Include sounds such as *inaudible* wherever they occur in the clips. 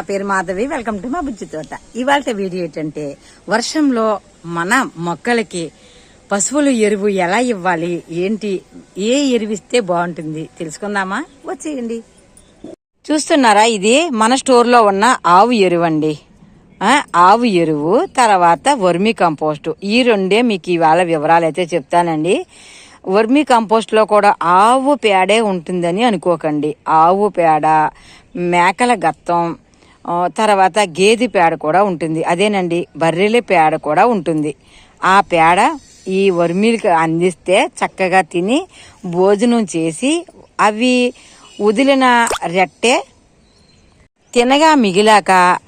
నా పేరు Madhavi. Welcome to మా బుజ్జి తోట. ఇవాళ వీడియో ఏంటంటే వర్షంలో మన మొక్కలకి పశువుల ఎరువు ఎలా ఇవ్వాలి? ఏంటి? ఏ ఎరువు ఇస్తే బాగుంటుంది? తెలుసుకుందామా? వచ్చేయండి. చూస్తున్నారా? ఇది మన స్టోర్లో ఉన్న ఆవు ఎరువు అండి ఆవు ఎరువు తర్వాత వర్మి కంపోస్ట్. ఈ రెండే మీకు ఇవాళ వివరాలు అయితే చెప్తానండి. వర్మి కంపోస్ట్లో కూడా ఆవు పేడే ఉంటుందని అనుకోకండి. ఆవు పేడ మేకల గత్తం తర్వాత గేదె పేడ కూడా ఉంటుంది. అదేనండి బర్రెల పేడ కూడా ఉంటుంది. ఆ పేడ ఈ వర్మీలకు అందిస్తే చక్కగా తిని భోజనం చేసి అవి వదిలిన రెట్టే తినగా మిగిలాక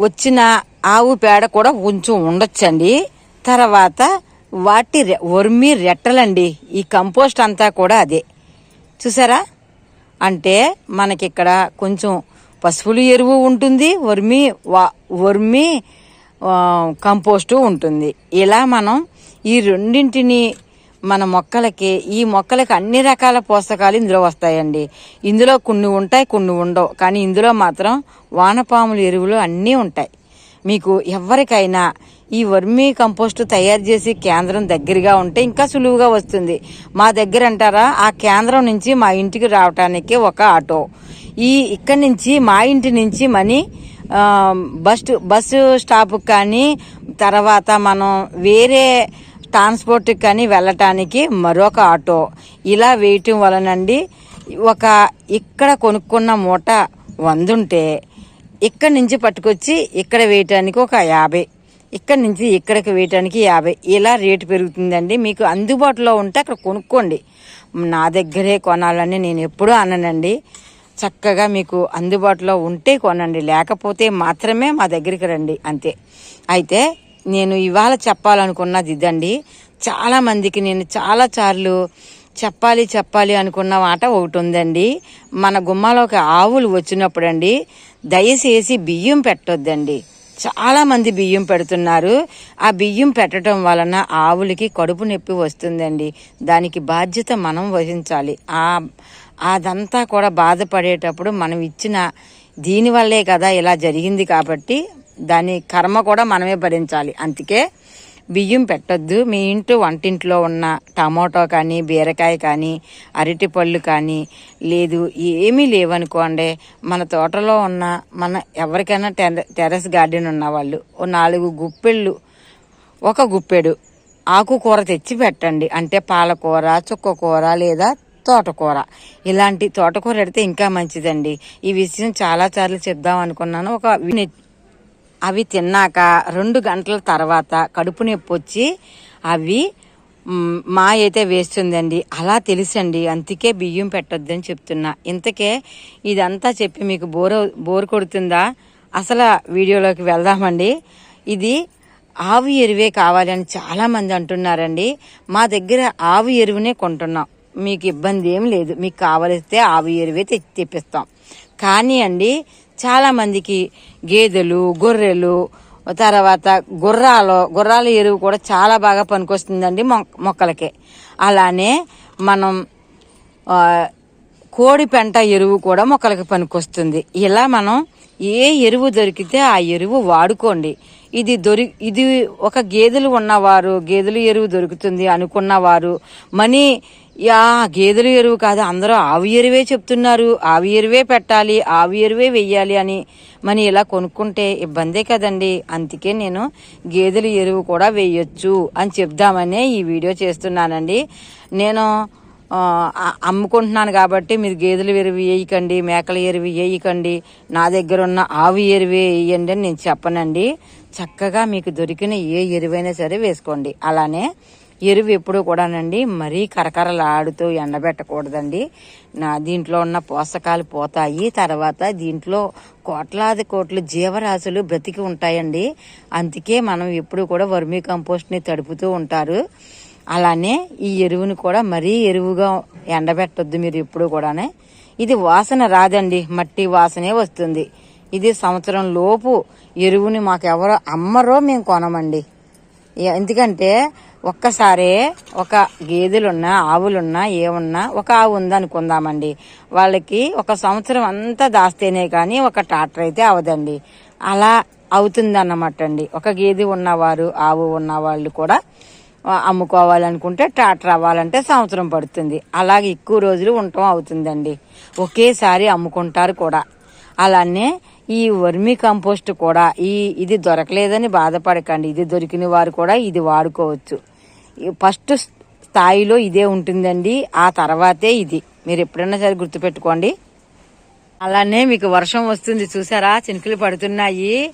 వచ్చిన ఆవు పేడ కూడా కొంచెం ఉండొచ్చండి. తర్వాత వాటి రె- వర్మి రెట్టలండి. ఈ కంపోస్ట్ అంతా కూడా అదే. చూసారా? అంటే మనకిక్కడ కొంచెం పశువుల ఎరువు ఉంటుంది వర్మి వర్మి కంపోస్టు ఉంటుంది. ఇలా మనం ఈ రెండింటిని మన మొక్కలకి ఈ మొక్కలకి అన్ని రకాల పోషకాలు ఇందులో వస్తాయండి. ఇందులో కొన్ని ఉంటాయి కొన్ని ఉండవు. కానీ ఇందులో మాత్రం వానపాముల ఎరువులు అన్నీ ఉంటాయి. మీకు ఎవరికైనా ఈ వర్మీ కంపోస్ట్ తయారు చేసి కేంద్రం దగ్గరగా ఉంటే ఇంకా సులువుగా వస్తుంది. మా దగ్గర అంటారా ఆ కేంద్రం నుంచి మా ఇంటికి రావటానికి ఒక ఆటో. ఈ ఇక్కడి నుంచి మా ఇంటి నుంచి మనీ బస్టు బస్ బస్సు స్టాప్ కానీ తర్వాత మనం వేరే ట్రాన్స్పోర్ట్ కానీ వెళ్ళటానికి మరొక ఆటో. ఇలా వేయటం వలనండి ఒక ఇక్కడ కొనుక్కున్న మూట వందుంటే ఇక్కడి నుంచి పట్టుకొచ్చి ఇక్కడ వేయటానికి ఒక యాభై. ఇక్కడి నుంచి ఇక్కడికి వేయటానికి యాభై. ఇలా రేటు పెరుగుతుందండి. మీకు అందుబాటులో ఉంటే అక్కడ కొనుక్కోండి. నా దగ్గరే కొనాలని నేను ఎప్పుడూ అననండి. చక్కగా మీకు అందుబాటులో ఉంటే కొనండి. లేకపోతే మాత్రమే మా దగ్గరికి రండి. అంతే. అయితే నేను ఇవాళ చెప్పాలనుకున్నది ఇదండి. చాలామందికి నేను చాలా సార్లు చెప్పాలి చెప్పాలి అనుకున్న మాట ఒకటి ఉందండి. మన గుమ్మలోకి ఆవులు వచ్చినప్పుడండి దయచేసి బియ్యం పెట్టొద్దండి. చాలామంది బియ్యం పెడుతున్నారు. ఆ బియ్యం పెట్టడం వలన ఆవులకి కడుపు నొప్పి వస్తుందండి. దానికి బాధ్యత మనం వహించాలి. ఆ అదంతా కూడా బాధపడేటప్పుడు మనం ఇచ్చిన దీనివల్లే కదా ఇలా జరిగింది కాబట్టి దాని కర్మ కూడా మనమే భరించాలి. అందుకే బియ్యం పెట్టొద్దు. మీ ఇంట్లో వంటింట్లో ఉన్న టమాటో కానీ బీరకాయ కానీ అరటిపళ్ళు కానీ లేదు ఏమీ లేవనుకోండి మన తోటలో ఉన్న మన ఎవరికైనా టెర టెర్రస్ గార్డెన్ ఉన్న వాళ్ళు ఓ నాలుగు గుప్పెళ్ళు ఒక గుప్పెడు ఆకుకూర తెచ్చి పెట్టండి. అంటే పాలకూర చుక్కకూర లేదా తోటకూర. ఇలాంటి తోటకూర పెడితే ఇంకా మంచిదండి. ఈ విషయం చాలా సార్లు చెప్దాం అనుకున్నాను. ఒక అవి తిన్నాక రెండు గంటల తర్వాత కడుపు నొప్పి వచ్చి అవి మా అయితే వేస్తుందండి. అలా తెలుసండి. అందుకే బియ్యం పెట్టొద్దని చెప్తున్నా. ఇంతకే ఇదంతా చెప్పి మీకు బోర్ బోర్ కొడుతుందా? అసలు వీడియోలోకి వెళ్దామండి. ఇది ఆవు ఎరువే కావాలి అని చాలా మంది అంటున్నారండి. మా దగ్గర ఆవు ఎరువునే కొంటున్నాం. మీకు ఇబ్బంది ఏం లేదు. మీకు కావలిస్తే ఆవు ఎరువే తెచ్చి తెప్పిస్తాం. కానీ అండి చాలామందికి గేదెలు గొర్రెలు తర్వాత గుర్రాలు గుర్రాల ఎరువు కూడా చాలా బాగా పనికొస్తుందండి మొ- మొక్కలకి. అలానే మనం కోడి పెంట ఎరువు కూడా మొక్కలకి పనికొస్తుంది. ఇలా మనం ఏ ఎరువు దొరికితే ఆ ఎరువు వాడుకోండి. ఇది దొరి ఇది ఒక గేదెలు ఉన్నవారు గేదెలు ఎరువు దొరుకుతుంది అనుకున్నవారు మనీ యా గేదెల ఎరువు కాదు అందరూ ఆవు ఎరువే చెప్తున్నారు. ఆవు ఎరువే పెట్టాలి ఆవు ఎరువే వెయ్యాలి అని. మనం ఇలా కొనుక్కుంటే ఇబ్బందే కదండి. అందుకే నేను గేదెల ఎరువు కూడా వేయొచ్చు అని చెప్దామనే ఈ వీడియో చేస్తున్నానండి. నేను అమ్ముకుంటున్నాను కాబట్టి మీరు గేదెల ఎరువు వేయకండి మేకల ఎరువు వేయకండి. నా దగ్గర ఉన్న ఆవు ఎరువే వేయండి అని నేను చెప్పనండి. చక్కగా మీకు దొరికిన ఏ ఎరువైనా సరే వేసుకోండి. అలానే ఎరువు ఎప్పుడూ కూడానండి మరీ కరకరలాడుతూ ఎండబెట్టకూడదండి. నా దీంట్లో ఉన్న పోషకాలు పోతాయి. తర్వాత దీంట్లో కోట్లాది కోట్లు జీవరాశులు బ్రతికి ఉంటాయండి. అందుకే మనం ఎప్పుడు కూడా వర్మీ కంపోస్ట్ని తడుపుతూ ఉంటారు. అలానే ఈ ఎరువుని కూడా మరీ ఎరువుగా ఎండబెట్టొద్దు మీరు ఎప్పుడు కూడానే. ఇది వాసన రాదండి. మట్టి వాసనే వస్తుంది. ఇది సంవత్సరం లోపు ఎరువుని మాకు అమ్మరో మేము కొనమండి. ఎందుకంటే ఒక్కసారే ఒక గేదెలున్నా ఆవులున్నా ఏమున్నా ఒక ఆవు ఉందనుకుందామండి వాళ్ళకి ఒక సంవత్సరం అంతా దాస్తేనే కానీ ఒక ట్రాక్టర్ అయితే అవదండి. అలా అవుతుంది అన్నమాట అండి ఒక గేదె ఉన్నవారు ఆవు ఉన్న వాళ్ళు కూడా అమ్ముకోవాలనుకుంటే ట్రాక్టర్ అవ్వాలంటే సంవత్సరం పడుతుంది. అలాగే ఎక్కువ రోజులు ఉండటం అవుతుందండి. ఒకేసారి అమ్ముకుంటారు కూడా. అలానే ఈ వర్మి కంపోస్ట్ కూడా ఈ ఇది దొరకలేదని బాధపడకండి. ఇది దొరికిన వారు కూడా ఇది వాడుకోవచ్చు. ఫస్ట్ స్థాయిలో ఇదే ఉంటుందండి ఆ తర్వాతే ఇది. మీరు ఎప్పుడైనా సరే గుర్తుపెట్టుకోండి. అలానే మీకు వర్షం వస్తుంది చూసారా? చినుకులు పడుతున్నాయి.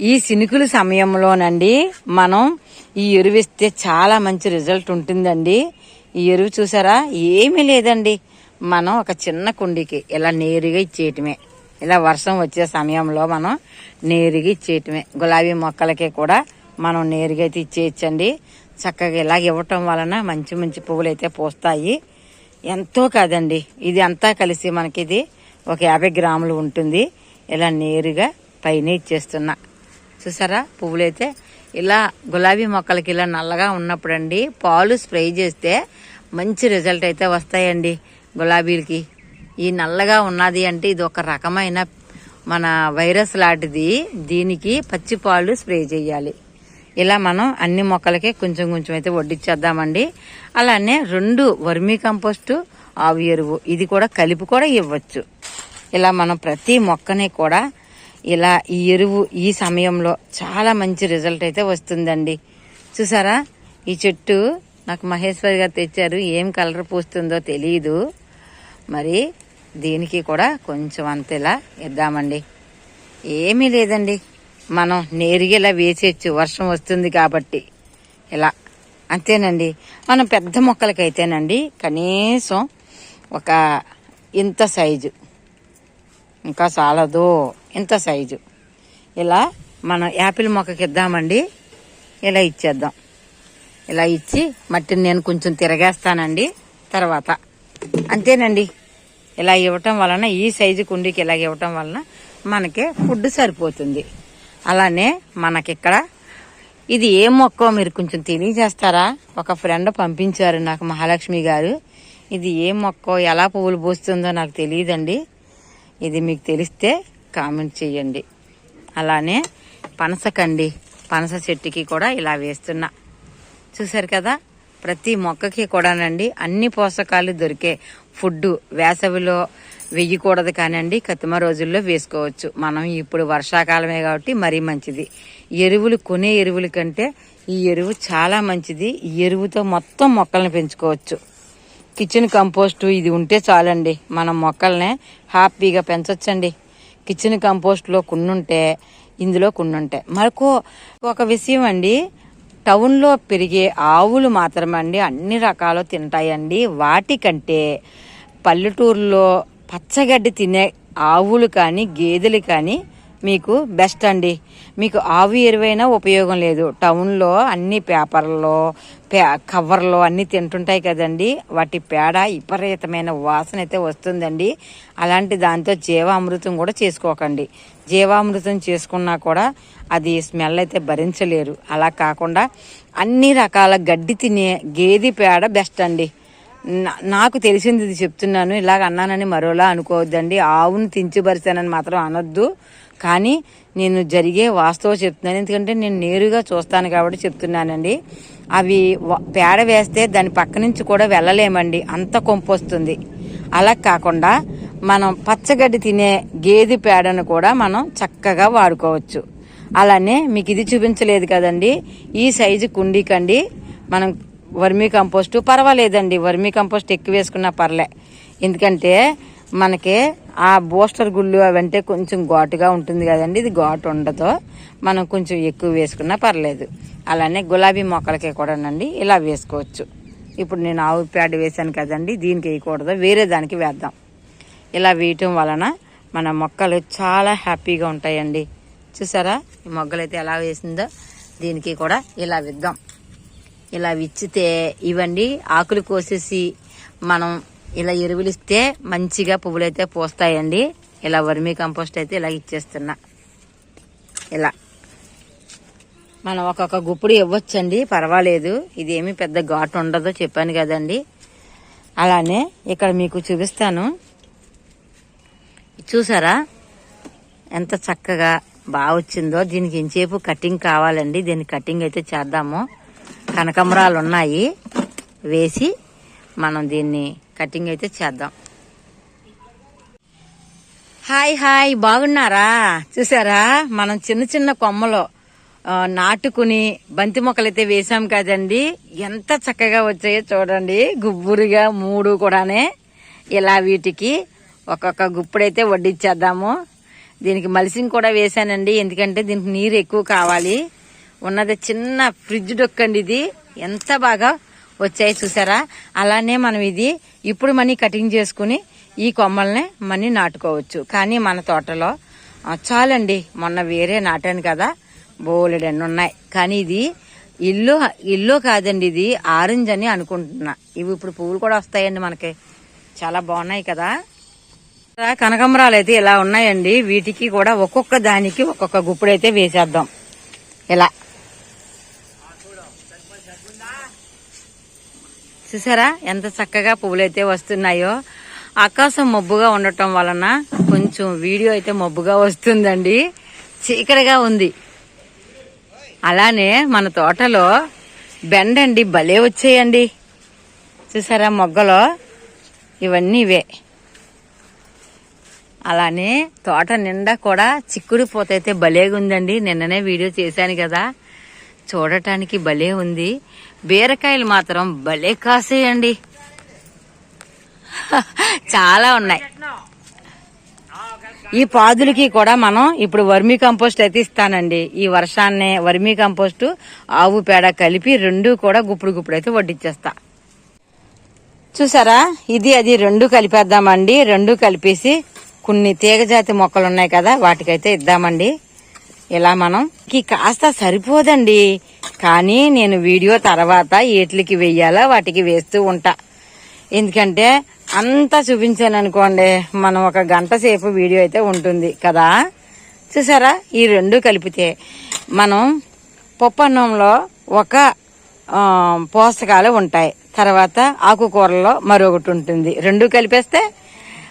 ఈ చినుకుల సమయంలోనండి మనం ఈ ఎరువు ఇస్తే చాలా మంచి రిజల్ట్ ఉంటుందండి. ఈ ఎరువు చూసారా? ఏమీ లేదండి. మనం ఒక చిన్న కుండీకి ఇలా నేరుగా ఇచ్చేయటమే. ఇలా వర్షం వచ్చే సమయంలో మనం నేరుగా ఇచ్చేయటమే. గులాబీ మొక్కలకి కూడా మనం నేరుగా అయితే ఇచ్చేయచ్చండి. చక్కగా ఇలా ఇవ్వటం వలన మంచి మంచి పువ్వులు అయితే పూస్తాయి. ఎంతో కాదండి. ఇది అంతా కలిసి మనకి ఇది ఒక యాభై గ్రాములు ఉంటుంది. ఇలా నేరుగా పైన ఇచ్చేస్తున్నా. చూసారా? పువ్వులైతే ఇలా గులాబీ మొక్కలకి ఇలా నల్లగా ఉన్నప్పుడండి పాలు స్ప్రే చేస్తే మంచి రిజల్ట్ అయితే వస్తాయండి గులాబీలకి. ఈ నల్లగా ఉన్నది అంటే ఇది ఒక రకమైన మన వైరస్ లాంటిది. దీనికి పచ్చి పాలు స్ప్రే చేయాలి. ఇలా మనం అన్ని మొక్కలకి కొంచెం కొంచెం అయితే వడ్డిచ్చేద్దామండి. అలానే రెండు వర్మీ కంపోస్టు ఆవు ఎరువు ఇది కూడా కలిపి కూడా ఇవ్వచ్చు. ఇలా మనం ప్రతి మొక్కని కూడా ఇలా ఈ ఎరువు ఈ సమయంలో చాలా మంచి రిజల్ట్ అయితే వస్తుందండి. చూసారా? ఈ చెట్టు నాకు మహేశ్వరి గారు తెచ్చారు. ఏం కలర్ పూస్తుందో తెలియదు మరి దీనికి కూడా కొంచెం అంత ఇలా ఇద్దామండి. ఏమీ లేదండి. మనం నేరుగా ఇలా వేసేయచ్చు. వర్షం వస్తుంది కాబట్టి. ఇలా. అంతేనండి. మనం పెద్ద మొక్కలకైతేనండి కనీసం ఒక ఇంత సైజు. ఇంకా చాలదు. ఇంత సైజు. ఇలా మనం యాపిల్ మొక్కకి ఇద్దామండి. ఇలా ఇచ్చేద్దాం. ఇలా ఇచ్చి మట్టిని నేను కొంచెం తిరగేస్తానండి. తర్వాత. అంతేనండి. ఇలా ఇవ్వటం వలన ఈ సైజు కుండీకి ఇలా ఇవ్వటం వలన మనకి ఫుడ్ సరిపోతుంది. అలానే మనకిక్కడ. ఇది ఏ మొక్కో మీరు కొంచెం తెలియజేస్తారా? ఒక ఫ్రెండ్ పంపించారు నాకు మహాలక్ష్మి గారు. ఇది ఏ మొక్క ఎలా పువ్వులు పూస్తుందో నాకు తెలియదండి. ఇది మీకు తెలిస్తే కామెంట్ చేయండి. అలానే పనసకండి పనస చెట్టుకి కూడా ఇలా వేస్తున్నా. చూసారు కదా? ప్రతి మొక్కకి కూడానండి అన్ని పోషకాలు దొరికే ఫుడ్ వేసవిలో వెయ్యకూడదు కానండి కతిమ రోజుల్లో వేసుకోవచ్చు. మనం ఇప్పుడు వర్షాకాలమే కాబట్టి మరీ మంచిది. ఎరువులు కొనే ఎరువుల కంటే ఈ ఎరువు చాలా మంచిది. ఈ ఎరువుతో మొత్తం మొక్కల్ని పెంచుకోవచ్చు. కిచెన్ కంపోస్ట్ ఇది ఉంటే చాలండి. మనం మొక్కల్ని హ్యాపీగా పెంచొచ్చండి. కిచెన్ కంపోస్ట్లో కొన్నుంటే ఇందులో కొన్నుంటాయి మరొక ఒక విషయం అండి. టౌన్లో పెరిగే ఆవులు మాత్రమండి అన్ని రకాలు తింటాయండి. వాటికంటే పల్లెటూరులో పచ్చగడ్డి తినే ఆవులు కానీ గేదెలు కానీ మీకు బెస్ట్ అండి. మీకు ఆవు ఎరువైనా ఉపయోగం లేదు. టౌన్లో అన్ని పేపర్లో పే కవర్లో అన్నీ తింటుంటాయి కదండి. వాటి పేడ విపరీతమైన వాసన అయితే వస్తుందండి. అలాంటి దాంతో జీవామృతం కూడా చేసుకోకండి. జీవామృతం చేసుకున్నా కూడా అది స్మెల్ అయితే భరించలేరు. అలా కాకుండా అన్ని రకాల గడ్డి తినే గేదె పేడ బెస్ట్ అండి. నాకు తెలిసింది ఇది చెప్తున్నాను ఇలాగ అన్నానని మరోలా అనుకోవద్దండి. ఆవును తించిబరిచానని మాత్రం అనొద్దు. కానీ నేను జరిగే వాస్తవం చెప్తున్నాను. ఎందుకంటే నేను నేరుగా చూస్తాను కాబట్టి చెప్తున్నానండి. అవి పేడ వేస్తే దాని పక్క నుంచి కూడా వెళ్ళలేమండి. అంత కొంపు వస్తుంది. అలా కాకుండా మనం పచ్చగడ్డి తినే గేదె పేడను కూడా మనం చక్కగా వాడుకోవచ్చు. అలానే మీకు ఇది చూపించలేదు కదండి. ఈ సైజు కుండీకండి. మనం వర్మీ కంపోస్ట్ పర్వాలేదండి. వర్మీ కంపోస్ట్ ఎక్కువ వేసుకున్నా పర్లే. ఎందుకంటే మనకి ఆ బూస్టర్ గుళ్ళు అవంటే కొంచెం ఘాటుగా ఉంటుంది కదండి. ఇది ఘాటు ఉండదు. మనం కొంచెం ఎక్కువ వేసుకున్నా పర్లేదు. అలానే గులాబీ మొక్కలకి కూడానండి ఇలా వేసుకోవచ్చు. ఇప్పుడు నేను ఆవు పేడ వేసాను కదండి. దీనికి వేయకూడదు. వేరే దానికి వేద్దాం. ఇలా వేయటం వలన మన మొక్కలు చాలా హ్యాపీగా ఉంటాయండి. చూసారా? ఈ మొగ్గలు అయితే ఎలా వేసిందో దీనికి కూడా ఇలా విద్దాం. ఇలా విచ్చితే ఇవన్నీ ఆకులు కోసేసి మనం ఇలా ఎరువులు ఇస్తే మంచిగా పువ్వులు అయితే పోస్తాయండి. ఇలా వర్మీ కంపోస్ట్ అయితే ఇలా ఇచ్చేస్తున్నా. ఇలా. మనం ఒక్కొక్క గుప్పుడు ఇవ్వచ్చండి. పర్వాలేదు. ఇదేమి పెద్ద ఘాటు ఉండదో. చెప్పాను కదండి. అలానే ఇక్కడ మీకు చూపిస్తాను. చూసారా? ఎంత చక్కగా బాగా వచ్చిందో దీనికి ఇంచేపు కటింగ్ కావాలండి. దీనికి కటింగ్ అయితే చేద్దాము. కనకమరాలు ఉన్నాయి వేసి మనం దీన్ని కటింగ్ అయితే చేద్దాం. Hi hi. బాగున్నారా? చూసారా? మనం చిన్న చిన్న కొమ్మలో నాటుకుని బంతి మొక్కలు అయితే వేసాం కదండి. ఎంత చక్కగా వచ్చాయో చూడండి. గుబ్బురుగా మూడు కూడానే. ఇలా వీటికి ఒక్కొక్క గుప్పుడైతే వడ్డిచ్చేద్దాము. దీనికి మలిసింగ్ కూడా వేసానండి ఎందుకంటే దీనికి నీరు ఎక్కువ కావాలి. ఉన్నది చిన్న ఫ్రిడ్జ్ డొక్కండి ఇది. ఎంత బాగా వచ్చాయి చూసారా? అలానే మనం ఇది ఇప్పుడు మనీ కటింగ్ చేసుకుని ఈ కొమ్మల్ని మనీ నాటుకోవచ్చు. కానీ మన తోటలో చాలండి. మొన్న వేరే నాటాను కదా. బోలెడన్ని ఉన్నాయి. కానీ ఇది ఇల్లు ఇల్లు కాదండి ఇది. ఆరెంజ్ అని అనుకుంటున్నా. ఇవి ఇప్పుడు పువ్వులు కూడా వస్తాయండి మనకి. చాలా బాగున్నాయి కదా. కనకమరాలు కనకాంబరాలు అయితే ఇలా ఉన్నాయండి. వీటికి కూడా ఒక్కొక్క దానికి ఒక్కొక్క గుప్పుడైతే వేసేద్దాం. ఇలా. చూసారా? ఎంత చక్కగా పువ్వులైతే వస్తున్నాయో. ఆకాశం మబ్బుగా ఉండటం వలన కొంచెం వీడియో అయితే మబ్బుగా వస్తుందండి. చీకటిగా ఉంది. అలానే మన తోటలో బెండండి భలే వచ్చాయండి. చూసారా మొగ్గలో? ఇవన్నీ ఇవే. అలానే తోట నిండా కూడా చిక్కుడు పూత అయితే భలేగా ఉందండి నిన్ననే వీడియో చేశాను కదా. చూడటానికి భలే ఉంది. బీరకాయలు మాత్రం భలే కాసేయండి. *laughs* చాలా ఉన్నాయి. ఈ పాదులకి కూడా మనం ఇప్పుడు వర్మీ కంపోస్ట్ అయితే ఇస్తానండి. ఈ వర్షాన్నే వర్మీ కంపోస్ట్ ఆవు పేడ కలిపి రెండు కూడా గుప్పుడు గుప్పుడు అయితే వడ్డించేస్తా. చూసారా? ఇది అది రెండు కలిపేద్దామండి. రెండు కలిపేసి కొన్ని తీగజాతి మొక్కలు ఉన్నాయి కదా వాటికైతే ఇద్దామండి. ఇలా మనం? ఈ కాస్త సరిపోదండి. కానీ నేను వీడియో తర్వాత ఏట్లకి వెయ్యాలా వాటికి వేస్తూ ఉంటా. ఎందుకంటే అంతా చూపించాను అనుకోండి మనం ఒక గంట సేపు వీడియో అయితే ఉంటుంది కదా. చూసారా? ఈ రెండు కలిపితే మనం పప్పు అన్నంలో ఒక పోషకాలు ఉంటాయి. తర్వాత ఆకుకూరలో మరొకటి ఉంటుంది. రెండు కలిపేస్తే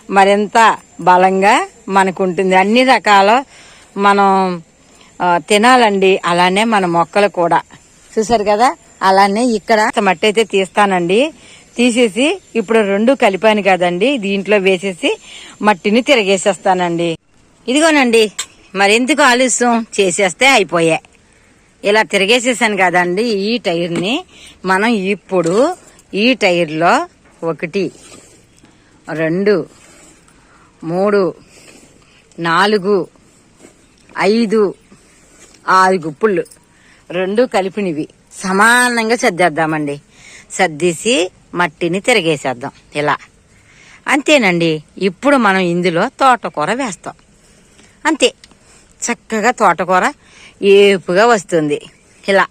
మరింత బలంగా మనకు ఉంటుంది. అన్ని రకాల మనం తినాలండి. అలానే మన మొక్కలు కూడా. చూసారు కదా? అలానే ఇక్కడ మట్టి అయితే తీస్తానండి. తీసేసి ఇప్పుడు రెండు కలిపాను కదండి. దీంట్లో వేసేసి మట్టిని తిరగేసేస్తానండి. ఇదిగోనండి. మరెందుకు ఆలస్యం? చేసేస్తే అయిపోయాయి ఇలా తిరగేసేసాను కదండి ఈ టైర్ని. మనం ఇప్పుడు ఈ టైర్లో ఒకటి రెండు మూడు నాలుగు ఐదు ఆరు గుప్పుళ్ళు రెండు కలిపినవి. సమానంగా సర్దేద్దామండి. సర్దేసి మట్టిని తిరగేసేద్దాం. ఇలా. అంతేనండి. ఇప్పుడు మనం ఇందులో తోటకూర వేస్తాం. అంతే. చక్కగా తోటకూర ఏపుగా వస్తుంది. ఇలా.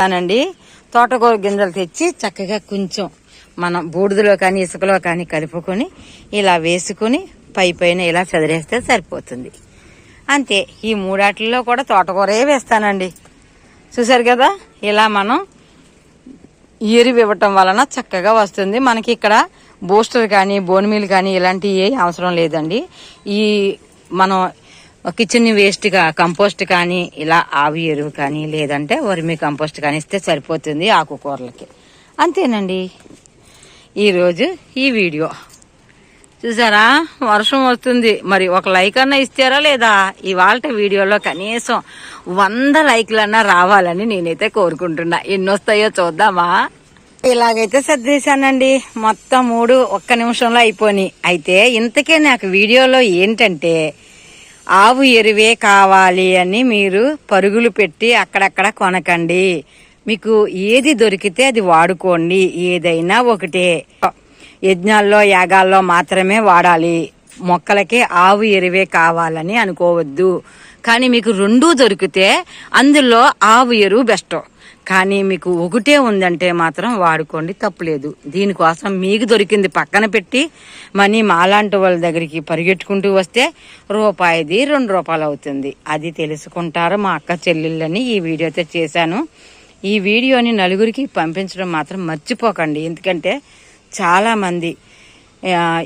అనండి తోటకూర గింజలు తెచ్చి చక్కగా కొంచెం మనం బూడిదలో కానీ ఇసుకలో కానీ కలుపుకొని ఇలా వేసుకుని పై పైన ఇలా చదిరేస్తే సరిపోతుంది. అంతే ఈ మూడాటిల్లో కూడా తోటకూరే వేస్తానండి. చూసారు కదా ఇలా మనం ఎరువు ఇవ్వటం వలన చక్కగా వస్తుంది. మనకి ఇక్కడ బూస్టర్ కానీ బోన్ కానీ ఇలాంటివి ఏ అవసరం లేదండి. ఈ మనం కిచెన్ వేస్ట్గా కంపోస్ట్ కానీ ఇలా ఆవి ఎరువు కానీ లేదంటే వర్మి కంపోస్ట్ కానీ ఇస్తే సరిపోతుంది ఆకుకూరలకి. అంతేనండి. ఈరోజు ఈ వీడియో. చూసారా? వర్షం వస్తుంది. మరి ఒక లైక్ అన్నా ఇస్తారా లేదా? ఇవాళ వీడియోలో కనీసం వంద లైక్లన్నా రావాలని నేనైతే కోరుకుంటున్నా. ఎన్ని వస్తాయో చూద్దామా? ఇలాగైతే సర్దేశానండి. మొత్తం మూడు ఒక్క నిమిషంలో అయిపోయి అయితే ఇంతకే నాకు వీడియోలో ఏంటంటే ఆవు ఎరువే కావాలి అని మీరు పరుగులు పెట్టి అక్కడక్కడ కొనకండి. మీకు ఏది దొరికితే అది వాడుకోండి. ఏదైనా ఒకటే. యజ్ఞాల్లో యాగాల్లో మాత్రమే వాడాలి. మొక్కలకి ఆవు ఎరువే కావాలని అనుకోవద్దు. కానీ మీకు రెండూ దొరికితే అందులో ఆవు ఎరువు బెస్ట్. కానీ మీకు ఒకటే ఉందంటే మాత్రం వాడుకోండి తప్పులేదు. దీనికోసం మీకు దొరికింది పక్కన పెట్టి మనీ మాలాంటి వాళ్ళ దగ్గరికి పరిగెట్టుకుంటూ వస్తే రూపాయిది రెండు రూపాయలు అవుతుంది. అది తెలుసుకుంటారు మా అక్క చెల్లెళ్ళని ఈ వీడియోతో చేశాను. ఈ వీడియోని నలుగురికి పంపించడం మాత్రం మర్చిపోకండి. ఎందుకంటే చాలామంది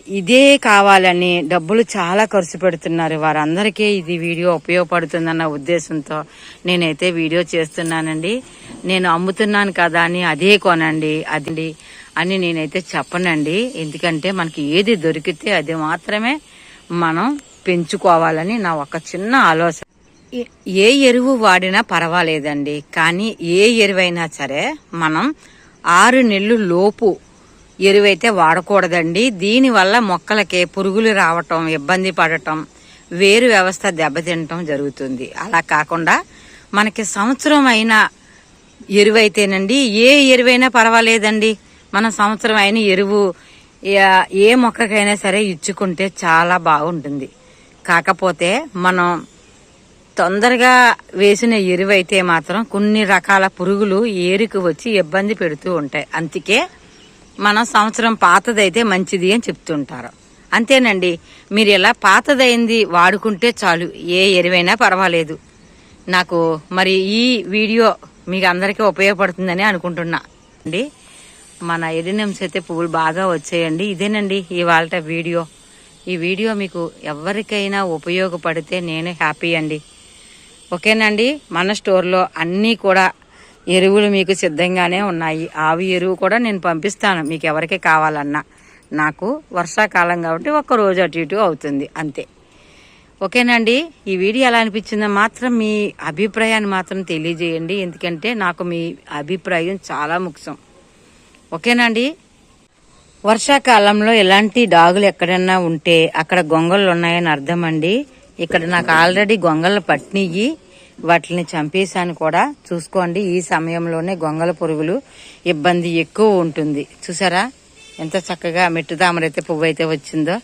ఇదే కావాలని డబ్బులు చాలా ఖర్చు పెడుతున్నారు. వారందరికీ ఇది వీడియో ఉపయోగపడుతుందన్న ఉద్దేశంతో నేనైతే వీడియో చేస్తున్నానండి. నేను అమ్ముతున్నాను కదా అని అదే కొనండి అది అని నేనైతే చెప్పనండి. ఎందుకంటే మనకి ఏది దొరికితే అది మాత్రమే మనం పెంచుకోవాలని నా ఒక చిన్న ఆలోచన. ఏ- ఏ ఎరువు వాడినా పర్వాలేదండి. కానీ ఏ ఎరువైనా సరే మనం ఆరు నెలలు లోపు ఎరువైతే వాడకూడదండి. దీనివల్ల మొక్కలకి పురుగులు రావటం ఇబ్బంది పడటం వేరు వ్యవస్థ దెబ్బతినటం జరుగుతుంది. అలా కాకుండా మనకి సంవత్సరం అయిన ఎరువైతేనండి ఏ ఎరువైనా పర్వాలేదండి. మన సంవత్సరం అయిన ఎరువు ఏ- ఏ మొక్కకైనా సరే ఇచ్చుకుంటే చాలా బాగుంటుంది. కాకపోతే మనం తొందరగా వేసిన ఎరువైతే మాత్రం కొన్ని రకాల పురుగులు ఏరుకు వచ్చి ఇబ్బంది పెడుతూ ఉంటాయి. అందుకే మనం సంవత్సరం పాతదైతే మంచిది అని చెప్తుంటారు. అంతేనండి మీరు ఇలా పాతదైంది వాడుకుంటే చాలు ఏ ఎరువైనా పర్వాలేదు. నాకు మరి ఈ వీడియో మీకు అందరికీ ఉపయోగపడుతుందని అనుకుంటున్నా. అండి మన ఎడినమ్స్ అయితే పువ్వులు బాగా వచ్చాయండి. ఇదేనండి ఇవాళ వీడియో. ఈ వీడియో మీకు ఎవరికైనా ఉపయోగపడితే నేను హ్యాపీ అండి. ఓకేనండి మన స్టోర్లో అన్నీ కూడా ఎరువులు మీకు సిద్ధంగానే ఉన్నాయి. ఆవు ఎరువు కూడా నేను పంపిస్తాను. మీకు ఎవరికి కావాలన్నా. నాకు వర్షాకాలం కాబట్టి ఒక్క రోజు అటు ఇటు అవుతుంది. అంతే. ఓకేనండి. ఈ వీడియో ఎలా అనిపించిందో మాత్రం మీ అభిప్రాయాన్ని మాత్రం తెలియజేయండి. ఎందుకంటే నాకు మీ అభిప్రాయం చాలా ముఖ్యం. ఓకేనండి. వర్షాకాలంలో ఎలాంటి డాగులు ఎక్కడన్నా ఉంటే అక్కడ గొంగళ్ళు ఉన్నాయని అర్థం అండి ఇక్కడ నాకు ఆల్రెడీ గొంగళ్ళు పట్టినయ్యి. వాటిని చంపేశాను కూడా. చూసుకోండి ఈ సమయంలోనే గొంగళ పురుగులు ఇబ్బంది ఎక్కువ ఉంటుంది. చూసారా? ఎంత చక్కగా మెట్టు తామరైతే పువ్వు అయితే వచ్చిందో.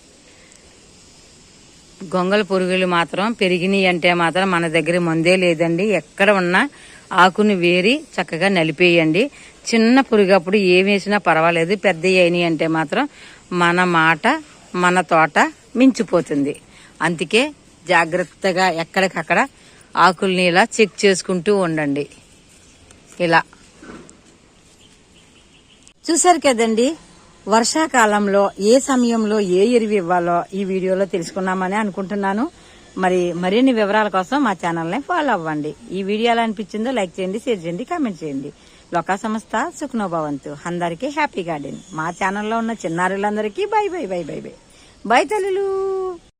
గొంగళ పురుగులు మాత్రం పెరిగినాయి అంటే మాత్రం మన దగ్గర మందే లేదండి. ఎక్కడ ఉన్నా ఆకుని వేరి చక్కగా నలిపేయండి. చిన్న పురుగప్పుడు ఏం వేసినా పర్వాలేదు. పెద్ద అయినాయి అంటే మాత్రం మన మాట మన తోట మించిపోతుంది. అందుకే జాగ్రత్తగా ఎక్కడికక్కడ ఆకుల్ని ఇలా చెక్ చేసుకుంటూ ఉండండి. ఇలా. చూశారు కదండి? వర్షాకాలంలో ఏ సమయంలో ఏ ఎరువు ఇవ్వాలో ఈ వీడియోలో తెలుసుకున్నామని అనుకుంటున్నాను. మరి మరిన్ని వివరాల కోసం మా ఛానల్ని ఫాలో అవ్వండి. ఈ వీడియో ఎలా అనిపించిందో లైక్ చేయండి షేర్ చేయండి కామెంట్ చేయండి. లోకా సంస్థ సుఖనోభవంతు. అందరికీ హ్యాపీ గార్డెన్. మా ఛానల్లో ఉన్న చిన్నారులందరికీ bye bye bye bye bye. Bye తల్లులు!